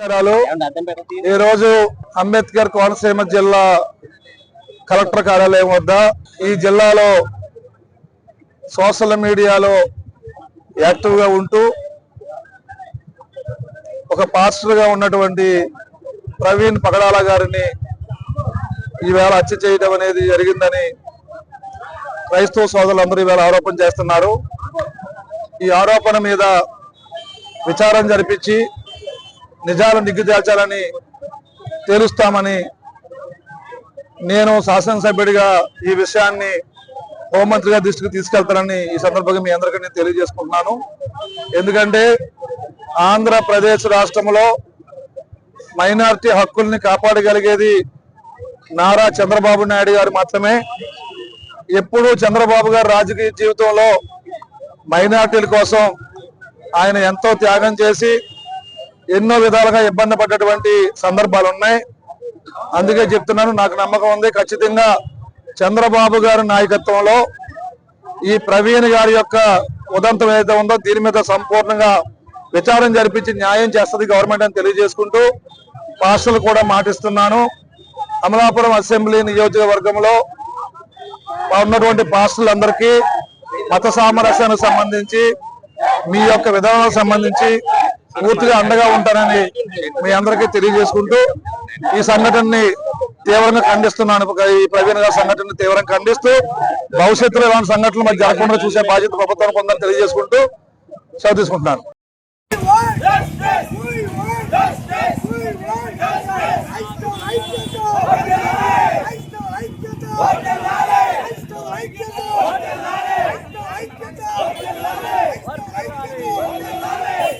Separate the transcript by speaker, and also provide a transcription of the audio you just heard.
Speaker 1: ఈ రోజు అంబేద్కర్ కోనసీమ జిల్లా కలెక్టర్ కార్యాలయం వద్ద ఈ జిల్లాలో సోషల్ మీడియాలో యాక్టివ్గా ఉంటూ ఒక పాస్టర్గా ఉన్నటువంటి ప్రవీణ్ పగడాల గారిని ఈవేళ హత్య చేయడం అనేది జరిగిందని క్రైస్తవ సోదరులందరూ ఈవేళ ఆరోపణ చేస్తున్నారు. ఈ ఆరోపణ మీద విచారం జరిపించి నిజాలు నిగ్గుదేల్చాలని తేలుస్తామని నేను శాసనసభ్యుడిగా ఈ విషయాన్ని హోంమంత్రి గారి దృష్టికి తీసుకెళ్తానని ఈ సందర్భంగా మీ అందరికీ నేను తెలియజేసుకుంటున్నాను. ఎందుకంటే ఆంధ్రప్రదేశ్ రాష్ట్రంలో మైనారిటీ హక్కుల్ని కాపాడగలిగేది నారా చంద్రబాబు నాయుడు గారు మాత్రమే. ఎప్పుడూ చంద్రబాబు గారు రాజకీయ జీవితంలో మైనార్టీల కోసం ఆయన ఎంతో త్యాగం చేసి ఎన్నో విధాలుగా ఇబ్బంది పడ్డటువంటి సందర్భాలు ఉన్నాయి అందుకే చెప్తున్నాను నాకు నమ్మకం ఉంది. ఖచ్చితంగా చంద్రబాబు గారి నాయకత్వంలో ఈ ప్రవీణ్ గారి యొక్క ఉదంతం ఏదైతే ఉందో దీని మీద సంపూర్ణంగా విచారం జరిపించి న్యాయం చేస్తుంది గవర్నమెంట్ అని తెలియజేసుకుంటూ పాస్టర్లు కూడా మాటిస్తున్నాను. అమలాపురం అసెంబ్లీ నియోజకవర్గంలో ఉన్నటువంటి పాస్టర్లందరికీ మత సామరస్యానికి సంబంధించి మీ యొక్క విధానాలకు సంబంధించి పూర్తిగా అండగా ఉంటానని మీ అందరికీ తెలియజేసుకుంటూ ఈ సంఘటనని తీవ్రంగా ఖండిస్తున్నాను. ఈ ప్రవీణ్ గారి సంఘటనని తీవ్రంగా ఖండిస్తూ భవిష్యత్తులో ఇలాంటి సంఘటనలు మరి జరగకుండా చూసే బాధ్యత ప్రభుత్వానికి ఉందని తెలియజేసుకుంటూ సెలవు తీసుకుంటున్నాను.